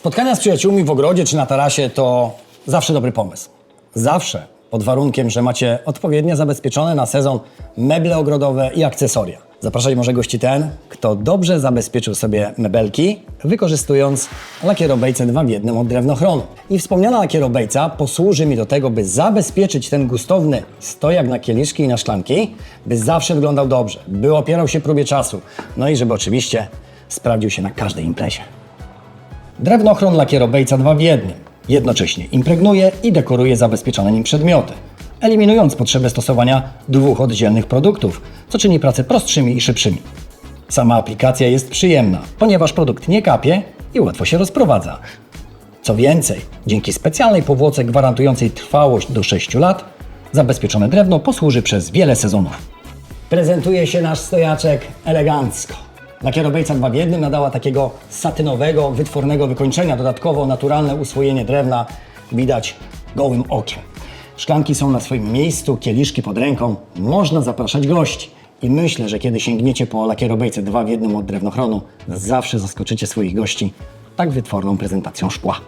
Spotkania z przyjaciółmi w ogrodzie czy na tarasie to zawsze dobry pomysł. Zawsze pod warunkiem, że macie odpowiednio zabezpieczone na sezon meble ogrodowe i akcesoria. Zapraszać może gości ten, kto dobrze zabezpieczył sobie mebelki, wykorzystując lakierobejce 2 w 1 od drewnochronu. I wspomniana lakierobejca posłuży mi do tego, by zabezpieczyć ten gustowny stojak na kieliszki i na szklanki, by zawsze wyglądał dobrze, by opierał się próbie czasu, no i żeby oczywiście sprawdził się na każdej imprezie. Drewnochron lakierobejca 2 w 1. Jednocześnie impregnuje i dekoruje zabezpieczone nim przedmioty, eliminując potrzebę stosowania dwóch oddzielnych produktów, co czyni pracę prostszymi i szybszymi. Sama aplikacja jest przyjemna, ponieważ produkt nie kapie i łatwo się rozprowadza. Co więcej, dzięki specjalnej powłoce gwarantującej trwałość do 6 lat, zabezpieczone drewno posłuży przez wiele sezonów. Prezentuje się nasz stojaczek elegancko. Lakierobejca 2 w 1 nadała takiego satynowego, wytwornego wykończenia. Dodatkowo naturalne uswojenie drewna widać gołym okiem. Szklanki są na swoim miejscu, kieliszki pod ręką. Można zapraszać gości. I myślę, że kiedy sięgniecie po lakierobejce 2 w 1 od drewnochronu, zawsze zaskoczycie swoich gości tak wytworną prezentacją szkła.